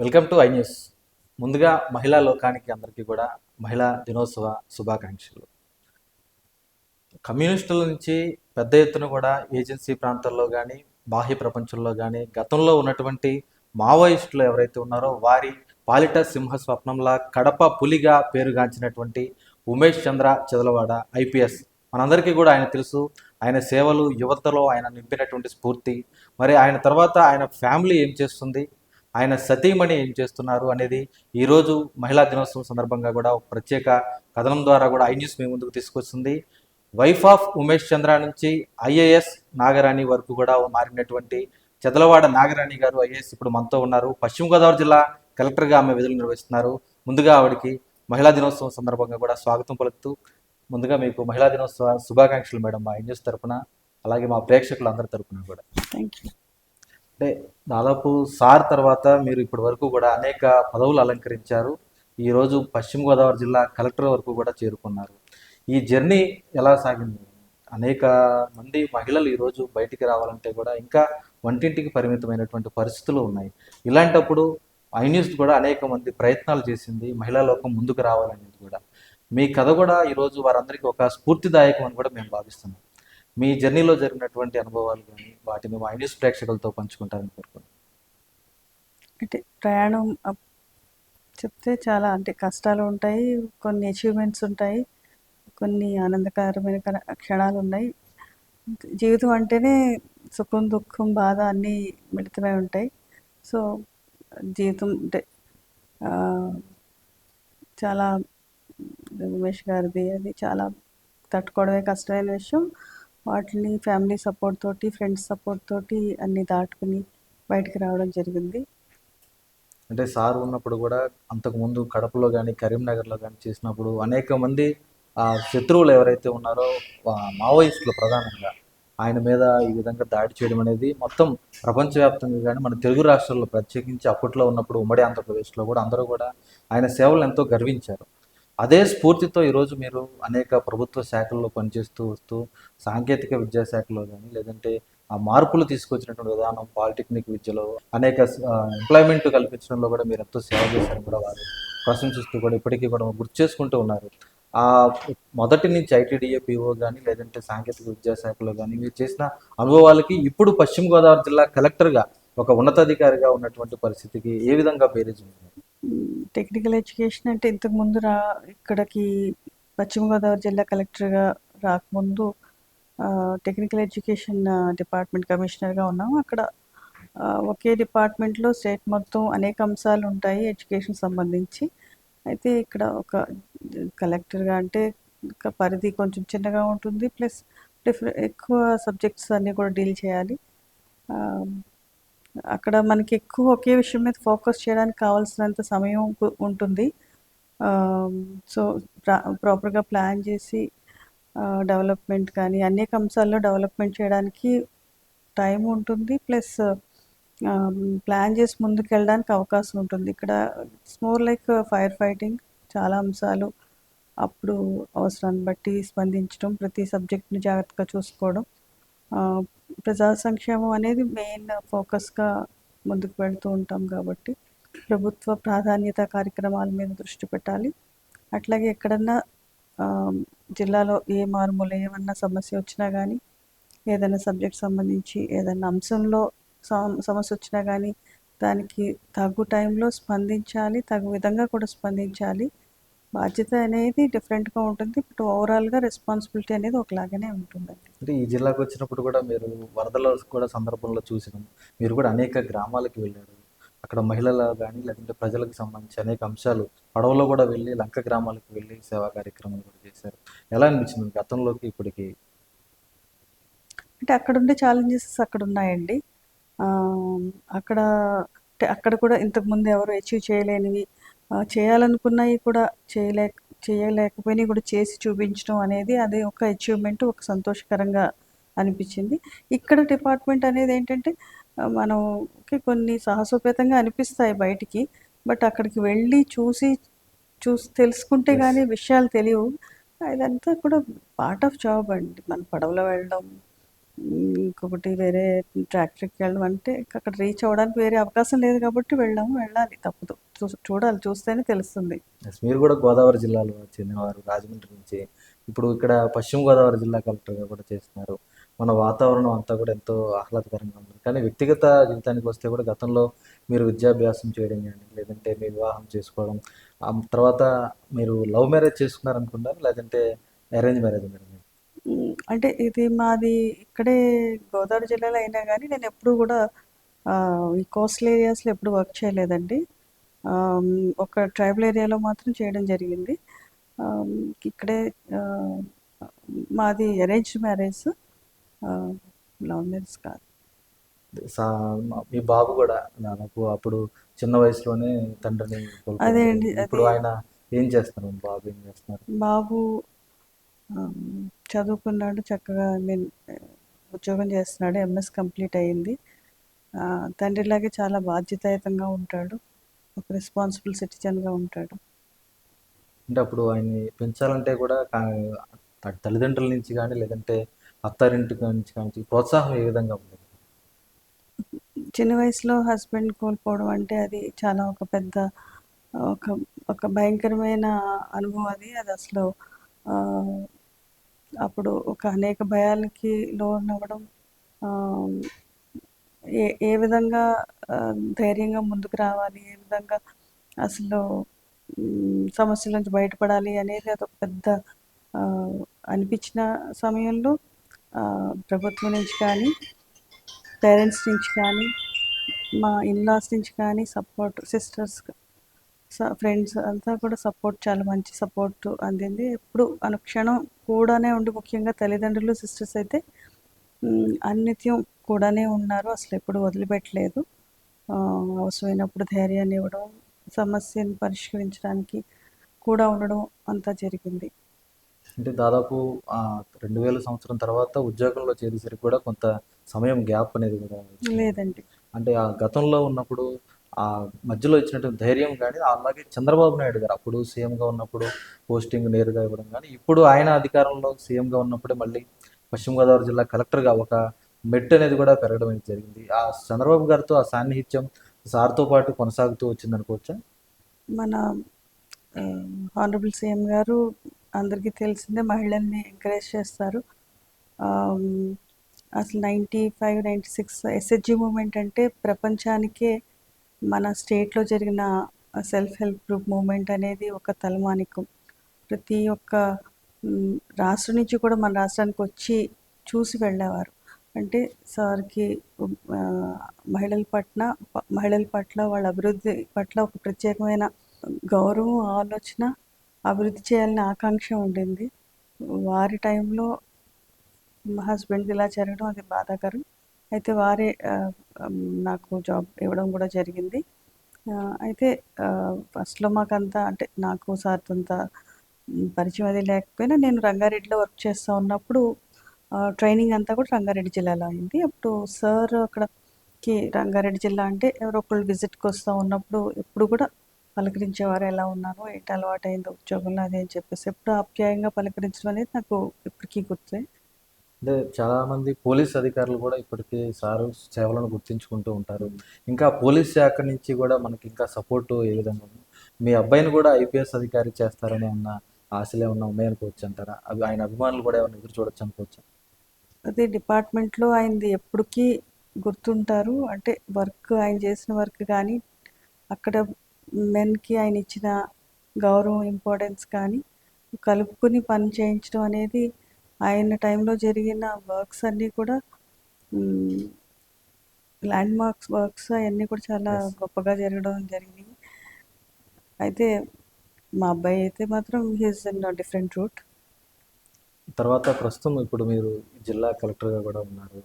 Welcome to I news ముందుగా మహిళా లోకానికి అందరికీ కూడా మహిళా దినోత్సవ శుభాకాంక్షలు. కమ్యూనిస్టుల నుంచి పెద్ద ఎత్తున కూడా ఏజెన్సీ ప్రాంతాల్లో కానీ బాహ్య ప్రపంచంలో కానీ గతంలో ఉన్నటువంటి మావోయిస్టులు ఎవరైతే ఉన్నారో వారి పాలిట సింహ స్వప్నంలా కడప పులిగా పేరుగాంచినటువంటి ఉమేష్ చంద్ర చెదలవాడ ఐపీఎస్. మనందరికీ కూడా ఆయన తెలుసు. ఆయన సేవలు యువతలో ఆయన నింపినటువంటి స్ఫూర్తి. మరి ఆయన తర్వాత ఆయన ఫ్యామిలీ ఏం చేస్తుంది? ఆయన సతీమణి ఏం చేస్తున్నారు అనేది ఈరోజు మహిళా దినోత్సవం సందర్భంగా కూడా ఒక ప్రత్యేక కథనం ద్వారా కూడా ఐ న్యూస్ మీ ముందుకు తీసుకొస్తుంది. వైఫ్ ఆఫ్ ఉమేష్ చంద్ర నుంచి ఐఏఎస్ నాగరాణి వరకు కూడా మారినటువంటి చెదలవాడ నాగరాణి గారు ఐఏఎస్ ఇప్పుడు మనతో ఉన్నారు. పశ్చిమ గోదావరి జిల్లా కలెక్టర్గా ఆమె విధులు నిర్వహిస్తున్నారు. ముందుగా ఆవిడకి మహిళా దినోత్సవం సందర్భంగా కూడా స్వాగతం పలుకుతూ ముందుగా మీకు మహిళా దినోత్సవ శుభాకాంక్షలు మేడం మా ఐ న్యూస్ తరఫున అలాగే మా ప్రేక్షకులందరి తరఫున కూడా. థ్యాంక్ యూ అంటే దాదాపు సార్ తర్వాత మీరు ఇప్పటి వరకు కూడా అనేక పదవులు అలంకరించారు. ఈరోజు పశ్చిమ గోదావరి జిల్లా కలెక్టర్ వరకు కూడా చేరుకున్నారు. ఈ జర్నీ ఎలా సాగింది? అనేక మంది మహిళలు ఈరోజు బయటికి రావాలంటే కూడా ఇంకా వంటింటికి పరిమితమైనటువంటి పరిస్థితులు ఉన్నాయి. ఇలాంటప్పుడు ఐ న్యూస్ కూడా అనేక మంది ప్రయత్నాలు చేసింది మహిళా లోకం ముందుకు రావాలనేది కూడా. మీ కథ కూడా ఈరోజు వారందరికీ ఒక స్ఫూర్తిదాయకం అని కూడా మేము భావిస్తున్నాం. మీ జర్నీలో జరిగినటువంటి అనుభవాలు కానీ వాటిని మా న్యూస్ ప్రేక్షకులతో పంచుకుంటారని కోరుకుంటున్నాను. అంటే ప్రయాణం అప్- చెప్తే చాలా అంటే కష్టాలు ఉంటాయి కొన్ని అచీవ్మెంట్స్ ఉంటాయి కొన్ని ఆనందకరమైన క్షణాలు ఉన్నాయి. జీవితం అంటేనే సుఖం దుఃఖం బాధ అన్నీ మిళితమై ఉంటాయి. సో జీవితం అంటే చాలా ఉమేష్ గారిది అది చాలా తట్టుకోవడమే కష్టమైన విషయం. వాటిని ఫ్యామిలీ సపోర్ట్ తోటి ఫ్రెండ్స్ సపోర్ట్ తోటి అన్ని దాటుకుని బయటికి రావడం జరిగింది. అంటే సార్ ఉన్నప్పుడు కూడా అంతకుముందు కడపలో కానీ కరీంనగర్లో కానీ చేసినప్పుడు అనేక మంది శత్రువులు ఎవరైతే ఉన్నారో మావోయిస్టులు ప్రధానంగా ఆయన మీద ఈ విధంగా దాడి చేయడం అనేది మొత్తం ప్రపంచవ్యాప్తంగా కానీ మన తెలుగు రాష్ట్రాల్లో ప్రత్యేకించి అప్పట్లో ఉన్నప్పుడు ఉమ్మడి ఆంధ్రప్రదేశ్లో కూడా అందరూ కూడా ఆయన సేవలు ఎంతో గర్వించారు. అదే స్ఫూర్తితో ఈరోజు మీరు అనేక ప్రభుత్వ శాఖల్లో పనిచేస్తూ వస్తూ సాంకేతిక విద్యాశాఖలో కానీ లేదంటే ఆ మార్పులు తీసుకొచ్చినటువంటి విధానం పాలిటెక్నిక్ విద్యలో అనేక ఎంప్లాయ్మెంట్ కల్పించడంలో కూడా మీరు ఎంతో సేవ చేశారని కూడా వారు ప్రశంసిస్తూ కూడా ఇప్పటికీ కూడా గుర్తు చేసుకుంటూ ఉన్నారు. ఆ మొదటి నుంచి ఐటీడీఏ పిఓ కానీ లేదంటే సాంకేతిక విద్యాశాఖలో కానీ మీరు చేసిన అనుభవాలకి ఇప్పుడు పశ్చిమ గోదావరి జిల్లా కలెక్టర్గా ఒక ఉన్నతాధికారిగా ఉన్నటువంటి పరిస్థితికి ఏ విధంగా పేరేజ్ ఉంది టెక్నికల్ ఎడ్యుకేషన్ అంటే ఇంతకు ముందు రా ఇక్కడికి పశ్చిమ గోదావరి జిల్లా కలెక్టర్గా రాకముందు టెక్నికల్ ఎడ్యుకేషన్ డిపార్ట్మెంట్ కమిషనర్గా ఉన్నాము. అక్కడ ఒకే డిపార్ట్మెంట్లో స్టేట్ మొత్తం అనేక అంశాలు ఉంటాయి ఎడ్యుకేషన్ సంబంధించి. అయితే ఇక్కడ ఒక కలెక్టర్గా అంటే ఇంకా పరిధి కొంచెం చిన్నగా ఉంటుంది. ప్లస్ డిఫరెంట్ ఎక్కువ సబ్జెక్ట్స్ అన్నీ కూడా డీల్ చేయాలి. అక్కడ మనకి ఎక్కువ ఒకే విషయం మీద ఫోకస్ చేయడానికి కావాల్సినంత సమయం ఉంటుంది. సో ప్రాపర్గా ప్లాన్ చేసి డెవలప్మెంట్ కానీ అనేక అంశాల్లో డెవలప్మెంట్ చేయడానికి టైం ఉంటుంది. ప్లస్ ప్లాన్ చేసి ముందుకు వెళ్ళడానికి అవకాశం ఉంటుంది. ఇక్కడ it's more like fire fighting. చాలా అంశాలు అప్పుడు అవసరాన్ని బట్టి స్పందించడం ప్రతి సబ్జెక్ట్ని జాగ్రత్తగా చూసుకోవడం. ప్రజా సంక్షేమం అనేది మెయిన్ ఫోకస్గా ముందుకు వెళ్తూ ఉంటాం కాబట్టి ప్రభుత్వ ప్రాధాన్యత కార్యక్రమాల మీద దృష్టి పెట్టాలి. అట్లాగే ఎక్కడన్నా జిల్లాలో ఏ మారుమూల ఏమన్నా సమస్య వచ్చినా కానీ ఏదైనా సబ్జెక్ట్ సంబంధించి ఏదైనా అంశంలో సమస్య వచ్చినా కానీ దానికి తగు టైంలో స్పందించాలి తగు విధంగా కూడా స్పందించాలి. బాధ్యత అనేది డిఫరెంట్గా ఉంటుంది. బట్ ఓవరాల్గా రెస్పాన్సిబిలిటీ అనేది ఒకలాగానే ఉంటుందండి. అంటే ఈ జిల్లాకు వచ్చినప్పుడు కూడా మీరు వరదల కూడా సందర్భంలో చూసినాం. మీరు కూడా అనేక గ్రామాలకు వెళ్ళారు. అక్కడ మహిళల కానీ లేదంటే ప్రజలకు సంబంధించి అనేక అంశాలు పడవలో కూడా వెళ్ళి లంక గ్రామాలకు వెళ్ళి సేవా కార్యక్రమాలు కూడా చేశారు. ఎలా అనిపించింది గతంలోకి ఇప్పటికి? అంటే అక్కడ ఉండే ఛాలెంజెస్ అక్కడ ఉన్నాయండి. అక్కడ అంటే అక్కడ కూడా ఇంతకుముందు ఎవరు అచీవ్ చేయలేనివి చేయాలనుకున్నవి కూడా చేయలేక చేయలేకపోయినవి కూడా చేసి చూపించడం అనేది అది ఒక అచీవ్మెంట్ ఒక సంతోషకరంగా అనిపించింది. ఇక్కడ డిపార్ట్మెంట్ అనేది ఏంటంటే మనకి కొన్ని సాహసోపేతంగా అనిపిస్తాయి బయటికి బట్ అక్కడికి వెళ్ళి చూసి చూసి తెలుసుకుంటే. కానీ విషయాలు తెలియవు. ఇదంతా కూడా పార్ట్ ఆఫ్ జాబ్ అండి. మన పడవలో వెళ్ళడం ఇంకొకటి వేరే ట్రాక్టర్కి వెళ్ళడం అంటే అక్కడ రీచ్ అవ్వడానికి వేరే అవకాశం లేదు కాబట్టి వెళ్ళాము వెళ్ళాలి తప్పదు. చూ- చూడాలి చూస్తేనే తెలుస్తుంది. మీరు కూడా గోదావరి జిల్లాలో చెందినవారు రాజమండ్రి నుంచి. ఇప్పుడు ఇక్కడ పశ్చిమ గోదావరి జిల్లా కలెక్టర్గా కూడా చేస్తున్నారు. మన వాతావరణం అంతా కూడా ఎంతో ఆహ్లాదకరంగా ఉంది. కానీ వ్యక్తిగత జీవితానికి వస్తే కూడా గతంలో మీరు విద్యాభ్యాసం చేయడం కానీ లేదంటే మీ వివాహం చేసుకోవడం ఆ తర్వాత మీరు లవ్ మ్యారేజ్ చేసుకున్నారనుకుంటారు లేదంటే అరేంజ్ మ్యారేజ్ మీరు ఉమ్, అంటే ఇది మాది ఇక్కడే గోదావరి జిల్లాలో అయినా కానీ నేను ఎప్పుడు కూడా ఈ కోస్టల్ ఏరియాస్లో ఎప్పుడు వర్క్ చేయలేదండి. ఒక ట్రైబల్ ఏరియాలో మాత్రం చేయడం జరిగింది. ఇక్కడే మాది అరేంజ్డ్ మ్యారేజ్ లవ్ మ్యారేజ్ కాదు. సా- మీ బాబు కూడా దాదాపు అప్పుడు చిన్న వయసులోనే తండ్రిని. అదే. అండి, ఇప్పుడు. ఆయన ఏం చేస్తున్నారు? బాబు ఏం చేస్తున్నారు? బాబు చదువుకున్నాడు చక్కగా మీన్ ఉద్యోగం చేస్తున్నాడు ఎంఎస్ కంప్లీట్ అయ్యింది. తండ్రిలాగే చాలా బాధ్యతాయుతంగా ఉంటాడు. ఒక రెస్పాన్సిబుల్ సిటిజన్గా ఉంటాడు. అంటే అప్పుడు ఆయన్ని పెంచాలంటే కూడా కా- తల్లిదండ్రుల నుంచి కానీ లేదంటే అత్తారింటి నుంచి కానీ ప్రోత్సాహం ఏ విధంగా ఉంది చిన్న వయసులో హస్బెండ్ కోల్పోవడం అంటే అది చాలా ఒక పెద్ద ఒక ఒక భయంకరమైన అనుభవం అది. అది అసలు ఆ, అప్పుడు ఒక అనేక భయాలకి లోనవ్వడం ఆ, ఏ ఏ విధంగా ధైర్యంగా ముందుకు రావాలి ఏ విధంగా అసలు సమస్యల నుంచి బయటపడాలి అనేది అదొక పెద్ద అనిపించిన సమయంలో ప్రభుత్వం నుంచి కానీ పేరెంట్స్ నుంచి కానీ మా ఇన్లాస్ నుంచి కానీ సపోర్ట్ సిస్టర్స్ ఫ్రెండ్స్ అంతా కూడా సపోర్ట్ చాలా మంచి సపోర్ట్ అందింది. ఎప్పుడు అనుక్షణం కూడానే ఉండి ముఖ్యంగా తల్లిదండ్రులు సిస్టర్స్ అయితే అన్నిత్యం కూడానే ఉన్నారు. అసలు ఎప్పుడు వదిలిపెట్టలేదు. అవసరమైనప్పుడు ధైర్యాన్ని ఇవ్వడం సమస్యను పరిష్కరించడానికి కూడా ఉండడం అంతా జరిగింది. అంటే దాదాపు రెండు వేల సంవత్సరం తర్వాత ఉద్యోగంలో చేరేసరికి కూడా కొంత సమయం గ్యాప్ అనేది కూడా. లేదండి. అంటే ఆ గతంలో ఉన్నప్పుడు ఆ మధ్యలో ఇచ్చినటువంటి ధైర్యం కానీ అలాగే చంద్రబాబు నాయుడు గారు అప్పుడు సీఎంగా ఉన్నప్పుడు పోస్టింగ్ నేరుగా ఇవ్వడం కానీ ఇప్పుడు ఆయన అధికారంలో సీఎంగా ఉన్నప్పుడే మళ్ళీ పశ్చిమ గోదావరి జిల్లా కలెక్టర్గా ఒక మెట్ అనేది కూడా పెరగడం అనేది జరిగింది. ఆ చంద్రబాబు గారితో ఆ సాన్నిహిత్యం సార్తో పాటు కొనసాగుతూ వచ్చింది అనుకోవచ్చా మన హానరబుల్ సీఎం గారు అందరికీ తెలిసిందే మహిళల్ని ఎంకరేజ్ చేస్తారు. అసలు ninety five ninety six SHG movement అంటే ప్రపంచానికే మన స్టేట్లో జరిగిన సెల్ఫ్ హెల్ప్ గ్రూప్ మూమెంట్ అనేది ఒక తలమానికం. ప్రతి ఒక్క రాష్ట్రం నుంచి కూడా మన రాష్ట్రానికి వచ్చి చూసి వెళ్ళేవారు. అంటే సార్కి మహిళల పట్ల మహిళల పట్ల వాళ్ళ అభివృద్ధి పట్ల ఒక ప్రత్యేకమైన గౌరవం ఆలోచన అభివృద్ధి చేయాలని ఆకాంక్ష ఉండింది. వారి టైంలో మా హస్బెండ్ ఇలా జరగడం అది బాధాకరం. అయితే వారే నాకు జాబ్ ఇవ్వడం కూడా జరిగింది. అయితే ఫస్ట్లో మాకంతా అంటే నాకు సార్తో అంత పరిచయం అది లేకపోయినా నేను రంగారెడ్డిలో వర్క్ చేస్తూ ఉన్నప్పుడు ట్రైనింగ్ అంతా కూడా రంగారెడ్డి జిల్లాలో అయింది. అప్పుడు సార్ అక్కడకి రంగారెడ్డి జిల్లా అంటే ఎవరొకళ్ళు విజిట్కి వస్తూ ఉన్నప్పుడు ఎప్పుడు కూడా పలకరించేవారు ఎలా ఉన్నారు ఏంటి అలవాటు అయిందో ఉద్యోగంలో అది అని చెప్పేసి ఎప్పుడు ఆప్యాయంగా పలకరించడం అనేది నాకు ఇప్పటికీ గుర్తే అంటే చాలామంది పోలీస్ అధికారులు కూడా ఇప్పటికీ సారు సేవలను గుర్తించుకుంటూ ఉంటారు. ఇంకా పోలీస్ శాఖ నుంచి కూడా మనకి ఇంకా సపోర్టు ఏ విధంగా ఉంది? మీ అబ్బాయిని కూడా ఐపీఎస్ అధికారి చేస్తారని అన్న ఆశలే ఏమన్నా ఉన్నాయనుకోవచ్చు అంటారా? అవి ఆయన అభిమానులు కూడా ఏమైనా ఎదురు చూడొచ్చు అనుకోవచ్చు? అదే డిపార్ట్మెంట్లో ఆయనది ఎప్పటికీ గుర్తుంటారు. అంటే వర్క్ ఆయన చేసిన వర్క్ కానీ అక్కడ మెన్కి ఆయన ఇచ్చిన గౌరవం ఇంపార్టెన్స్ కానీ కలుపుకొని పని చేయించడం అనేది ఆయన టైంలో జరిగిన వర్క్స్ అన్నీ కూడా ల్యాండ్ మార్క్స్ వర్క్స్ అవన్నీ కూడా చాలా. గొప్పగా జరగడం జరిగింది. అయితే మా అబ్బాయి అయితే మాత్రం హీస్ ఇన్ డిఫరెంట్ రూట్. తర్వాత ప్రస్తుతం ఇప్పుడు మీరు జిల్లా కలెక్టర్గా కూడా ఉన్నారు.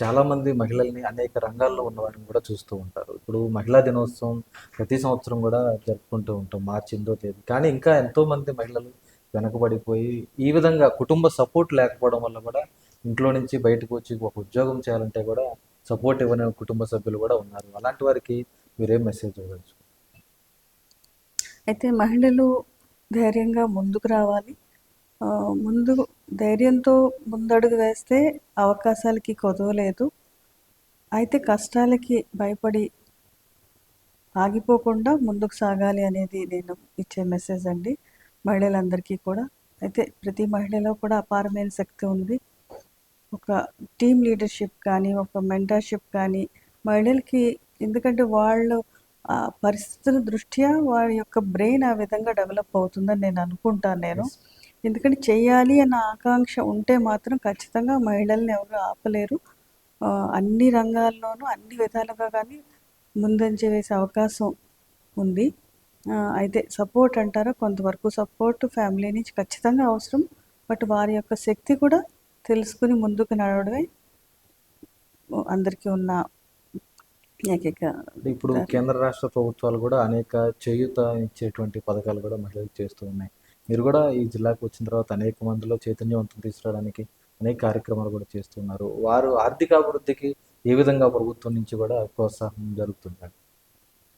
చాలామంది మహిళల్ని అనేక రంగాల్లో ఉన్నవారిని కూడా చూస్తూ ఉంటారు. ఇప్పుడు మహిళా దినోత్సవం ప్రతి సంవత్సరం కూడా జరుపుకుంటూ ఉంటాం మార్చి ఎనిమిదో తేదీ. కానీ ఇంకా ఎంతోమంది మహిళలు వెనకబడిపోయి ఈ విధంగా కుటుంబ సపోర్ట్ లేకపోవడం వల్ల కూడా ఇంట్లో నుంచి బయటకు వచ్చి ఒక ఉద్యోగం చేయాలంటే కూడా సపోర్ట్ ఇవ్వని కుటుంబ సభ్యులు కూడా ఉన్నారు. అలాంటి వారికి మీరేం మెసేజ్ ఇవ్వచ్చు అయితే మహిళలు ధైర్యంగా ముందుకు రావాలి. ముందు ధైర్యంతో ముందడుగు వేస్తే అవకాశాలకి కొదవలేదు అయితే కష్టాలకి భయపడి ఆగిపోకుండా ముందుకు సాగాలి అనేది నేను ఇచ్చే మెసేజ్ అండి. మహిళలందరికీ కూడా. అయితే ప్రతి మహిళలో కూడా అపారమైన శక్తి ఉంది. ఒక టీమ్ లీడర్షిప్ కానీ ఒక మెంటర్షిప్ కానీ మహిళలకి ఎందుకంటే వాళ్ళు ఆ పరిస్థితుల దృష్ట్యా వారి యొక్క బ్రెయిన్ ఆ విధంగా డెవలప్ అవుతుందని నేను అనుకుంటాను నేను. ఎందుకంటే చేయాలి అన్న ఆకాంక్ష ఉంటే మాత్రం ఖచ్చితంగా మహిళల్ని ఎవరు ఆపలేరు. అన్ని రంగాల్లోనూ అన్ని విధాలుగా కానీ ముందంజ వేసే అవకాశం ఉంది. అయితే సపోర్ట్ అంటారా? కొంతవరకు సపోర్ట్ ఫ్యామిలీ నుంచి ఖచ్చితంగా అవసరం. బట్ వారి యొక్క శక్తి కూడా తెలుసుకుని ముందుకు నడవడమే అందరికీ ఉన్న ఏకైక ఇప్పుడు కేంద్ర రాష్ట్ర ప్రభుత్వాలు కూడా అనేక చేయూత ఇచ్చేటువంటి పథకాలు కూడా మహిళలకు చేస్తూ ఉన్నాయి. మీరు కూడా ఈ జిల్లాకు వచ్చిన తర్వాత అనేక మందిలో చైతన్యవంతం తీసుకురావడానికి అనేక కార్యక్రమాలు కూడా చేస్తున్నారు. వారు ఆర్థిక అభివృద్ధికి ఏ విధంగా ప్రభుత్వం నుంచి కూడా ప్రోత్సాహం జరుగుతుంది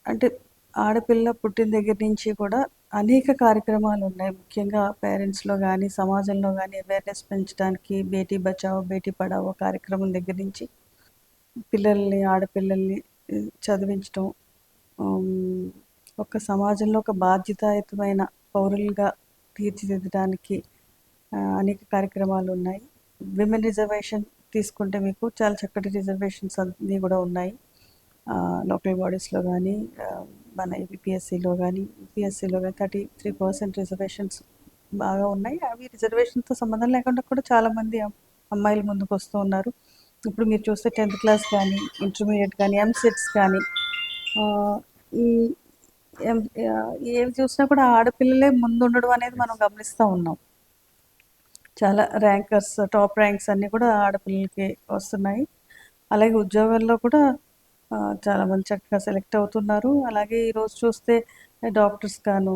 అంటే ఆడపిల్ల పుట్టిన దగ్గర నుంచి కూడా అనేక కార్యక్రమాలు ఉన్నాయి. ముఖ్యంగా పేరెంట్స్లో కానీ సమాజంలో కానీ అవేర్నెస్ పెంచడానికి బేటీ బచావో బేటీ పడావో కార్యక్రమం దగ్గర నుంచి పిల్లల్ని ఆడపిల్లల్ని చదివించడం ఒక సమాజంలో ఒక బాధ్యతాయుతమైన పౌరులుగా తీర్చిదిద్దడానికి అనేక కార్యక్రమాలు ఉన్నాయి. విమెన్ రిజర్వేషన్ తీసుకుంటే మీకు చాలా చక్కటి రిజర్వేషన్స్ అన్నీ కూడా ఉన్నాయి. లోకల్ బాడీస్లో కానీ మన యూపీఎస్సీలో కానీ యూపీఎస్సీలో కానీ థర్టీ త్రీ పర్సెంట్ రిజర్వేషన్స్ బాగా ఉన్నాయి. అవి రిజర్వేషన్తో సంబంధం లేకుండా కూడా చాలామంది అమ్మాయిలు ముందుకు వస్తూ ఉన్నారు. ఇప్పుడు మీరు చూస్తే టెన్త్ క్లాస్ కానీ ఇంటర్మీడియట్ కానీ ఎంసెట్స్ కానీ ఈ ఏవి చూసినా కూడా ఆడపిల్లలే ముందు ఉండడం అనేది మనం గమనిస్తూ ఉన్నాం. చాలా ర్యాంకర్స్ టాప్ ర్యాంక్స్ అన్నీ కూడా ఆడపిల్లలకి వస్తున్నాయి. అలాగే ఉద్యోగాల్లో కూడా చాలా మంది చక్కగా సెలెక్ట్ అవుతున్నారు. అలాగే ఈరోజు చూస్తే డాక్టర్స్ గాను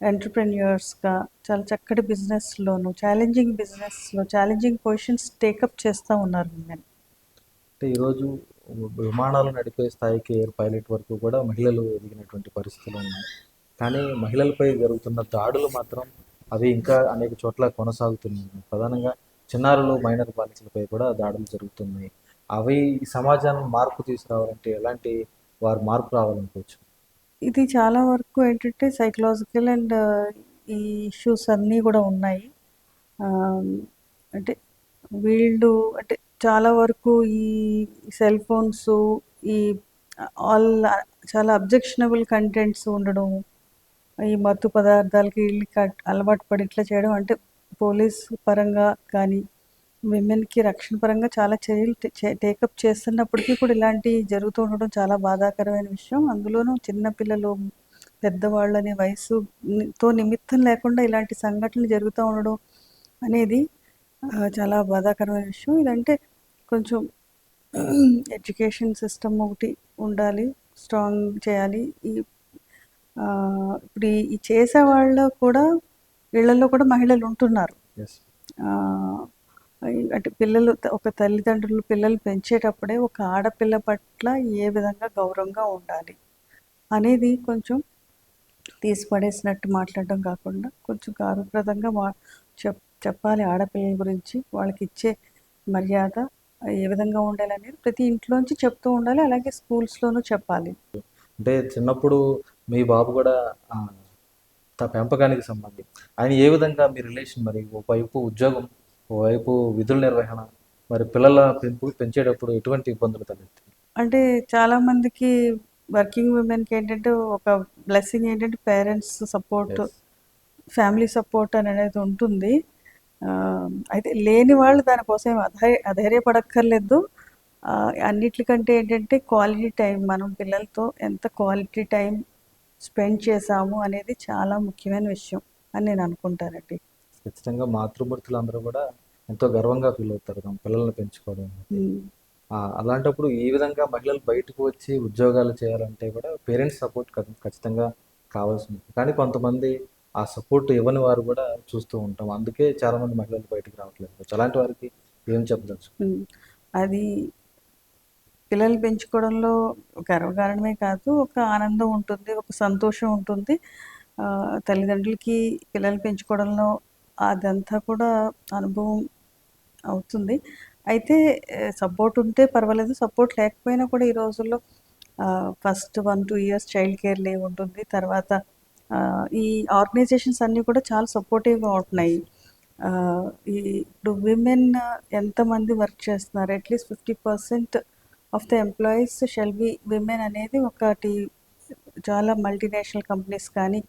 ఎంటర్ప్రెన్యూర్స్గా చాలా చక్కటి బిజినెస్లోను ఛాలెంజింగ్ బిజినెస్లో ఛాలెంజింగ్ పొజిషన్స్ టేకప్ చేస్తూ ఉన్నారు నేను అంటే ఈరోజు విమానాలు నడిపే స్థాయికి ఎయిర్ పైలట్ వరకు కూడా మహిళలు ఎదిగినటువంటి పరిస్థితులు ఉన్నాయి. కానీ మహిళలపై జరుగుతున్న దాడులు మాత్రం అవి ఇంకా అనేక చోట్ల కొనసాగుతున్నాయి. ప్రధానంగా చిన్నారులు మైనర్ బాలికలపై కూడా దాడులు జరుగుతున్నాయి. అవి సమాజాన్ని మార్పు తీసుకురావాలంటే ఎలాంటి వారు మార్పు రావాలనుకోవచ్చు? ఇది చాలా వరకు ఏంటంటే సైకలాజికల్ అండ్ ఈ ఇష్యూస్ అన్నీ కూడా ఉన్నాయి. అంటే వీళ్ళు అంటే చాలా వరకు ఈ సెల్ ఫోన్స్ ఈ ఆల్ చాలా అబ్జెక్షనబుల్ కంటెంట్స్ ఉండడం ఈ మత్తు పదార్థాలకి వీళ్ళకి అలవాటు పడి ఇట్లా చేయడం అంటే పోలీస్ పరంగా కానీ విమెన్కి రక్షణ పరంగా చాలా చర్యలు టేకప్ చేస్తున్నప్పటికీ కూడా ఇలాంటివి జరుగుతూ ఉండడం చాలా బాధాకరమైన విషయం. అందులోనూ చిన్నపిల్లలు పెద్దవాళ్ళని వయసుతో నిమిత్తం లేకుండా ఇలాంటి సంఘటనలు జరుగుతూ ఉండడం అనేది చాలా బాధాకరమైన విషయం. ఇదంటే కొంచెం ఎడ్యుకేషన్ సిస్టమ్ ఒకటి ఉండాలి స్ట్రాంగ్ చేయాలి. ఈ ఇప్పుడు ఈ- ఈ చేసే వాళ్ళు కూడా ఇళ్ళలో కూడా మహిళలు ఉంటున్నారు. అంటే పిల్లలు ఒక తల్లిదండ్రులు పిల్లలు పెంచేటప్పుడే ఒక ఆడపిల్ల పట్ల ఏ విధంగా గౌరవంగా ఉండాలి అనేది కొంచెం తీసి పడేసినట్టు మాట్లాడడం కాకుండా కొంచెం గౌరవప్రదంగా మా చెప్ చెప్పాలి ఆడపిల్లల గురించి. వాళ్ళకి ఇచ్చే మర్యాద ఏ విధంగా ఉండాలి అనేది ప్రతి ఇంట్లోంచి చెప్తూ ఉండాలి. అలాగే స్కూల్స్లోనూ చెప్పాలి. అంటే చిన్నప్పుడు మీ బాబు కూడా ఆ, త పెంపకానికి సంబంధించి ఆయన ఏ విధంగా మీ రిలేషన్ మరి ఒకవైపు ఉద్యోగం ఓవైపు విధుల నిర్వహణ మరి పిల్లల పెంపు పెంచేటప్పుడు ఎటువంటి ఇబ్బందులు తలెత్తాయి? అంటే చాలా మందికి వర్కింగ్ ఉమెన్కి ఏంటంటే ఒక బ్లెస్సింగ్ ఏంటంటే పేరెంట్స్ సపోర్ట్. ఫ్యామిలీ సపోర్ట్ అనేది ఉంటుంది. అయితే లేని వాళ్ళు దానికోసం అధైర్య అధైర్యపడక్కర్లేదు. అన్నిటికంటే ఏంటంటే క్వాలిటీ టైం మనం పిల్లలతో ఎంత క్వాలిటీ టైం స్పెండ్ చేసాము అనేది చాలా ముఖ్యమైన విషయం అని నేను అనుకుంటానండి. ఖచ్చితంగా మాతృమూర్తులు అందరూ కూడా ఎంతో గర్వంగా ఫీల్ అవుతారు తమ పిల్లల్ని పెంచుకోవడం అలాంటప్పుడు ఈ విధంగా మహిళలు బయటకు వచ్చి ఉద్యోగాలు చేయాలంటే కూడా పేరెంట్స్ సపోర్ట్ ఖచ్చితంగా కావాల్సింది కానీ కొంతమంది ఆ సపోర్ట్ ఇవ్వని వారు కూడా చూస్తూ ఉంటాం. అందుకే చాలా మంది మహిళలు బయటకు రావట్లేదు. అలాంటి వారికి ఏం చెప్పదలుచు అది పిల్లలు పెంచుకోవడంలో గర్వకారణమే కాదు ఒక ఆనందం ఉంటుంది ఒక సంతోషం ఉంటుంది. తల్లిదండ్రులకి పిల్లలు పెంచుకోవడంలో అదంతా కూడా అనుభవం అవుతుంది. అయితే సపోర్ట్ ఉంటే పర్వాలేదు. సపోర్ట్ లేకపోయినా కూడా ఈ రోజుల్లో first one two years child care leave ఉంటుంది. తర్వాత ఈ ఆర్గనైజేషన్స్ అన్నీ కూడా చాలా సపోర్టివ్గా ఉంటున్నాయి. ఈ ఇప్పుడు విమెన్ ఎంతమంది వర్క్ చేస్తున్నారు? At least fifty percent of the employees shall be women అనేది ఒకటి చాలా మల్టీనేషనల్ కంపెనీస్ కానీ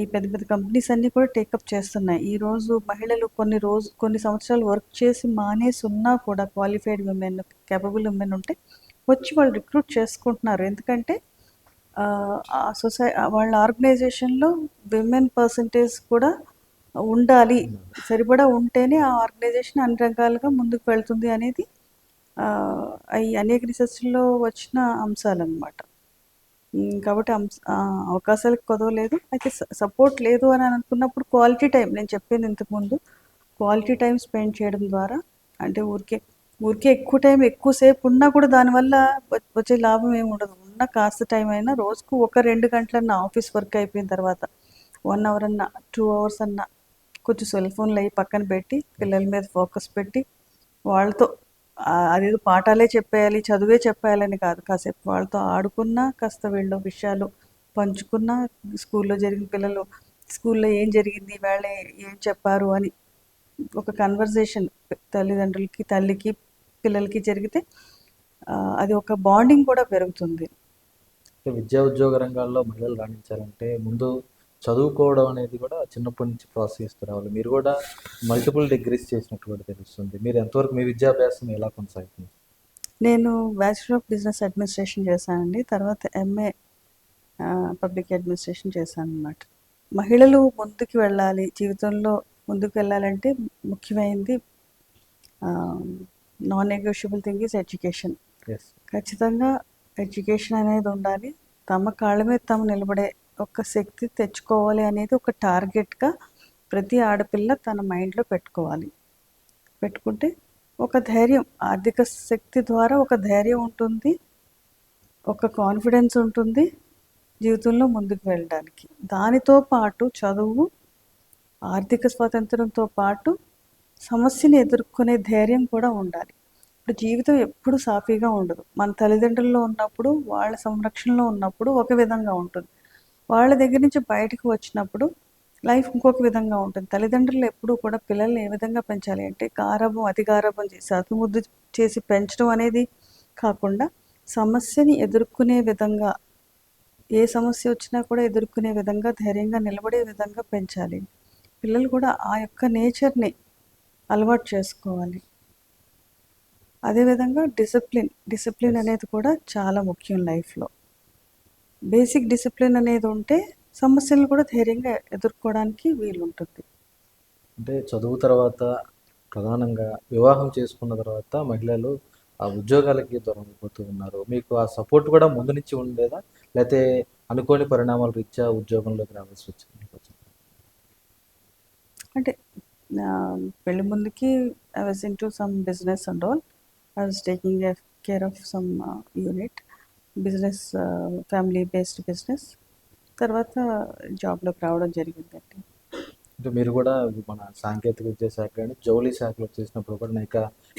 ఈ పెద్ద పెద్ద కంపెనీస్ అన్నీ కూడా టేకప్ చేస్తున్నాయి. ఈ రోజు మహిళలు కొన్ని రోజు కొన్ని సంవత్సరాలు వర్క్ చేసి మానేసి ఉన్నా కూడా క్వాలిఫైడ్ విమెన్ కేపబుల్ విమెన్ ఉంటే వచ్చి వాళ్ళు రిక్రూట్ చేసుకుంటున్నారు. ఎందుకంటే సొసై వాళ్ళ ఆర్గనైజేషన్లో విమెన్ పర్సంటేజ్ కూడా ఉండాలి. సరిపడా ఉంటేనే ఆ ఆర్గనైజేషన్ అన్ని రకాలుగా ముందుకు వెళ్తుంది అనేది అవి అనేక రీసెర్చ్లో వచ్చిన అంశాలన్నమాట. కాబట్టి అంశ అవకాశాలకు కొదవలేదు అయితే సపోర్ట్ లేదు అని అనుకున్నప్పుడు క్వాలిటీ టైం నేను చెప్పింది ఇంతకుముందు క్వాలిటీ టైం స్పెండ్ చేయడం ద్వారా అంటే ఊరికే ఊరికే ఎక్కువ టైం ఎక్కువసేపు ఉన్నా కూడా దానివల్ల వచ్చే లాభం ఏమి ఉండదు. ఉన్న కాస్త టైం అయినా రోజుకు ఒక రెండు గంటలన్నా ఆఫీస్ వర్క్ అయిపోయిన తర్వాత వన్ అవర్ అన్నా టూ అవర్స్ అన్నా కొంచెం సెల్ ఫోన్లు అవి పక్కన పెట్టి పిల్లల మీద ఫోకస్ పెట్టి వాళ్ళతో అదేదో పాఠాలే చెప్పేయాలి చదువే చెప్పేయాలని కాదు. కాసేపు వాళ్ళతో ఆడుకున్నా కాస్త వీళ్ళు విషయాలు పంచుకున్నా స్కూల్లో జరిగిన పిల్లలు స్కూల్లో ఏం జరిగింది వాళ్ళే ఏం చెప్పారు అని ఒక కన్వర్జేషన్ తల్లిదండ్రులకి తల్లికి పిల్లలకి జరిగితే అది ఒక బాండింగ్ కూడా పెరుగుతుంది. విద్యా ఉద్యోగ రంగాల్లో మహిళలు రాణించాలంటే ముందు చదువుకోవడం అనేది కూడా చిన్నప్పటి నుంచి ప్రోత్సహిస్తూ రావాలి మీరు కూడా మల్టిపుల్ డిగ్రీస్ చేసినట్టు కూడా తెలుస్తుంది. మీరు ఎంతవరకు మీ విద్యాభ్యాసం ఎలా కొనసాగుతుంది? నేను బ్యాచిలర్ ఆఫ్ బిజినెస్ అడ్మినిస్ట్రేషన్ చేశానండి. తర్వాత ఎంఏ పబ్లిక్ అడ్మినిస్ట్రేషన్ చేశాను అనమాట మహిళలు ముందుకు వెళ్ళాలి జీవితంలో ముందుకు వెళ్ళాలంటే ముఖ్యమైనది non negotiable thing is education ఖచ్చితంగా ఎడ్యుకేషన్ అనేది ఉండాలి. తమ కాళ్ళ మీద తాము నిలబడే ఒక శక్తి తెచ్చుకోవాలి అనేది ఒక టార్గెట్గా ప్రతి ఆడపిల్ల తన మైండ్లో పెట్టుకోవాలి. పెట్టుకుంటే ఒక ధైర్యం ఆర్థిక శక్తి ద్వారా ఒక ధైర్యం ఉంటుంది ఒక కాన్ఫిడెన్స్ ఉంటుంది జీవితంలో ముందుకు వెళ్ళడానికి. దానితో పాటు చదువు ఆర్థిక స్వాతంత్రంతో పాటు సమస్యని ఎదుర్కొనే ధైర్యం కూడా ఉండాలి. ఇప్పుడు జీవితం ఎప్పుడు సాఫీగా ఉండదు. మన తల్లిదండ్రుల్లో ఉన్నప్పుడు వాళ్ళ సంరక్షణలో ఉన్నప్పుడు ఒక విధంగా ఉంటుంది. వాళ్ళ దగ్గర నుంచి బయటకు వచ్చినప్పుడు లైఫ్ ఇంకొక విధంగా ఉంటుంది. తల్లిదండ్రులు ఎప్పుడూ కూడా పిల్లల్ని ఏ విధంగా పెంచాలి అంటే గారభం అతి చేసి అతిముద్దు చేసి పెంచడం అనేది కాకుండా సమస్యని ఎదుర్కొనే విధంగా ఏ సమస్య వచ్చినా కూడా ఎదుర్కొనే విధంగా ధైర్యంగా నిలబడే విధంగా పెంచాలి. పిల్లలు కూడా ఆ యొక్క నేచర్ని అలవాటు చేసుకోవాలి. అదేవిధంగా డిసిప్లిన్ డిసిప్లిన్. అనేది కూడా చాలా ముఖ్యం లైఫ్లో. బేసిక్ డిసిప్లిన్ అనేది ఉంటే సమస్యలను కూడా ధైర్యంగా ఎదుర్కోవడానికి వీలుంటుంది. అంటే చదువు తర్వాత ప్రధానంగా వివాహం చేసుకున్న తర్వాత మహిళలు ఆ ఉద్యోగాలకి దూరం అయిపోతూ ఉన్నారు. మీకు ఆ సపోర్ట్ కూడా ముందు నుంచి ఉండేదా? లేకపోతే అనుకోని పరిణామాల రీత్యా ఉద్యోగంలోకి రావాల్సి వచ్చింది అంటే పెళ్ళి ముందుకి I was into some business and all I was taking care of some unit business family based business తర్వాత జాబ్లోకి రావడం జరిగిందండి. అంటే మీరు కూడా మన సాంకేతిక విద్యా శాఖ కానీ జౌళి శాఖలో చేసినప్పుడు కూడా అనేక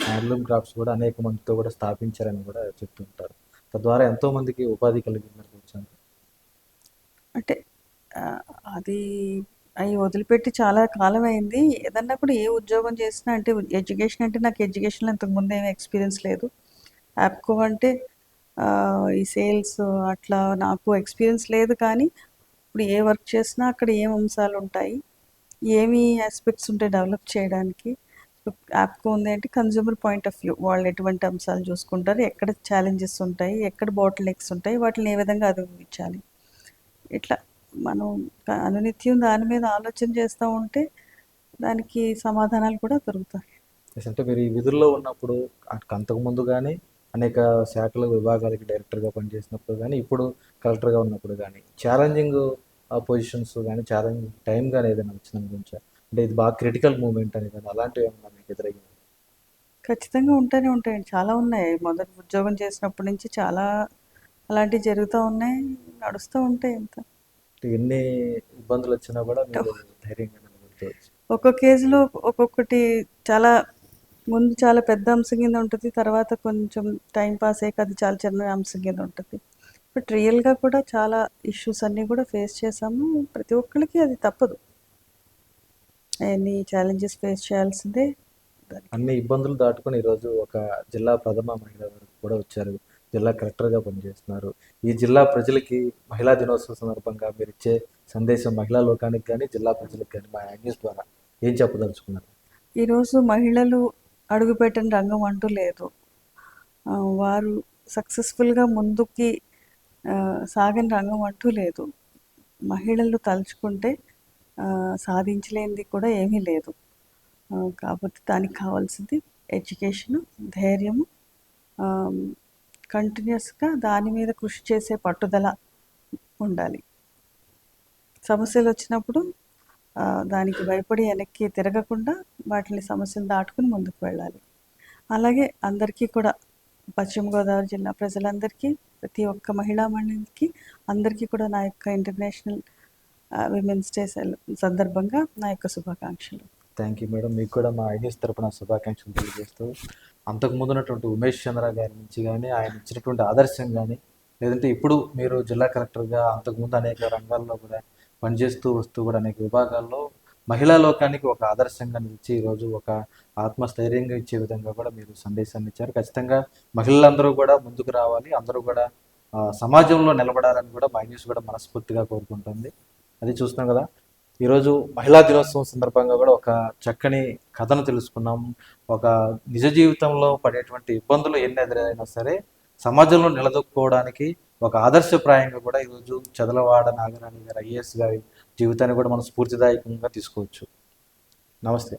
హ్యాండ్లూమ్ క్రాఫ్ట్స్ కూడా అనేక మందితో కూడా స్థాపించారని కూడా చెప్తుంటారు. తద్వారా ఎంతో మందికి ఉపాధి కలిగిందని అంటే అది అవి వదిలిపెట్టి చాలా కాలం అయింది. ఏదన్నా కూడా ఏ ఉద్యోగం చేసినా అంటే ఎడ్యుకేషన్ అంటే నాకు ఎడ్యుకేషన్లో ఇంతకుముందు ఏమీ ఎక్స్పీరియన్స్ లేదు. యాప్కో అంటే ఈ సేల్స్ అట్లా నాకు ఎక్స్పీరియన్స్ లేదు కానీ ఇప్పుడు ఏ వర్క్ చేసినా అక్కడ ఏం అంశాలు ఉంటాయి? ఏమి ఆస్పెక్ట్స్ ఉంటాయి డెవలప్ చేయడానికి? యాప్కో ఉంది అంటే కన్జ్యూమర్ పాయింట్ ఆఫ్ వ్యూ వాళ్ళు ఎటువంటి అంశాలు చూసుకుంటారు? ఎక్కడ ఛాలెంజెస్ ఉంటాయి? ఎక్కడ బాటిల్ నెక్స్ ఉంటాయి? వాటిని ఏ విధంగా అధిగమించాలి? ఇట్లా. మనం అనునిత్యం దాని మీద ఆలోచన చేస్తూ ఉంటే దానికి సమాధానాలు కూడా దొరుకుతాయి. అంటే మీరు ఈ విధుల్లో ఉన్నప్పుడు అటు- అంతకుముందు కానీ అనేక శాఖల విభాగాలకి డైరెక్టర్గా పనిచేసినప్పుడు కానీ ఇప్పుడు కలెక్టర్గా ఉన్నప్పుడు కానీ ఛాలెంజింగ్ పొజిషన్స్ కానీ ఛాలెంజింగ్ టైం కానీ ఏదైనా వచ్చిన గురించి అంటే ఇది బాగా క్రిటికల్ మూమెంట్ అని కానీ అలాంటివి ఏమన్నా మీకు ఎదురయ్యింది ఖచ్చితంగా ఉంటూనే ఉంటాయండి. చాలా ఉన్నాయి. మొదటి ఉద్యోగం చేసినప్పటి నుంచి చాలా అలాంటివి జరుగుతూ ఉన్నాయి. నడుస్తూ ఉంటాయి అంత. ఎన్ని ఇబ్బందులు వచ్చినా కూడా మీరు ధైర్యంగా ఒక్కొక్క కేసులో ఒక్కొక్కటి చాలా ముందు చాలా పెద్ద అంశం కింద ఉంటుంది తర్వాత కొంచెం టైం పాస్ అయ్యాక అది చాలా చిన్న అంశం కింద ఉంటుంది. బట్ రియల్గా కూడా చాలా ఇష్యూస్ అన్నీ కూడా ఫేస్ చేసాము ప్రతి ఒక్కరికి అది తప్పదు. ఎన్ని ఛాలెంజెస్ ఫేస్ చేయాల్సిందే. అన్ని ఇబ్బందులు దాటుకొని ఈరోజు ఒక జిల్లా ప్రథమ మహిళ వరకు కూడా వచ్చారు. జిల్లా కలెక్టర్గా పనిచేస్తున్నారు. ఈ జిల్లా ప్రజలకి మహిళా దినోత్సవం సందర్భంగా మీరు ఇచ్చే సందేశం మహిళా లోకానికి కానీ జిల్లా ప్రజలకు కానీ మా న్యూస్ ద్వారా ఏం చెప్పదలుచుకున్నారు? ఈరోజు మహిళలు అడుగుపెట్టిన రంగం అంటూ లేదు. వారు సక్సెస్ఫుల్గా ముందుకి సాగిన సాగని రంగం అంటూ లేదు. మహిళలు తలుచుకుంటే సాధించలేనిది కూడా ఏమీ లేదు. కాబట్టి కాకపోతే దానికి కావాల్సింది ఎడ్యుకేషను ధైర్యము కంటిన్యూస్గా దాని మీద కృషి చేసే పట్టుదల ఉండాలి. సమస్యలు వచ్చినప్పుడు దానికి భయపడి వెనక్కి తిరగకుండా వాటిని సమస్యలు దాటుకుని ముందుకు వెళ్ళాలి. అలాగే అందరికీ కూడా పశ్చిమ గోదావరి జిల్లా ప్రజలందరికీ ప్రతి ఒక్క మహిళా మండలికి అందరికీ కూడా నా యొక్క ఇంటర్నేషనల్ విమెన్స్ డే సందర్భంగా నా యొక్క శుభాకాంక్షలు. Thank you madam. మీకు కూడా మా ఐన్యూస్ తరపున శుభాకాంక్షలు తెలియజేస్తూ అంతకుముందు ఉన్నటువంటి ఉమేష్ చంద్ర గారి నుంచి కానీ ఆయన ఇచ్చినటువంటి ఆదర్శం కానీ లేదంటే ఇప్పుడు మీరు జిల్లా కలెక్టర్గా అంతకుముందు అనేక రంగాల్లో కూడా పనిచేస్తూ వస్తూ కూడా అనేక విభాగాల్లో మహిళా లోకానికి ఒక ఆదర్శంగా నిలిచి ఈరోజు ఒక ఆత్మస్థైర్యంగా ఇచ్చే విధంగా కూడా మీరు సందేశాన్ని ఇచ్చారు. ఖచ్చితంగా మహిళలందరూ కూడా ముందుకు రావాలి. అందరూ కూడా సమాజంలో నిలబడాలని కూడా మా న్యూస్ కూడా మనస్ఫూర్తిగా కోరుకుంటుంది. అది చూస్తున్నాం కదా. ఈరోజు మహిళా దినోత్సవం సందర్భంగా కూడా ఒక చక్కని కథను తెలుసుకున్నాం. ఒక నిజ జీవితంలో పడేటువంటి ఇబ్బందులు ఎన్ని ఎదురైనా సరే సమాజంలో నిలదొక్కుకోవడానికి ఒక ఆదర్శప్రాయంగా కూడా ఈరోజు చదలవాడ నాగరాణి గారు ఐఏఎస్ గారి జీవితాన్ని కూడా మనం స్ఫూర్తిదాయకంగా తీసుకోవచ్చు. నమస్తే.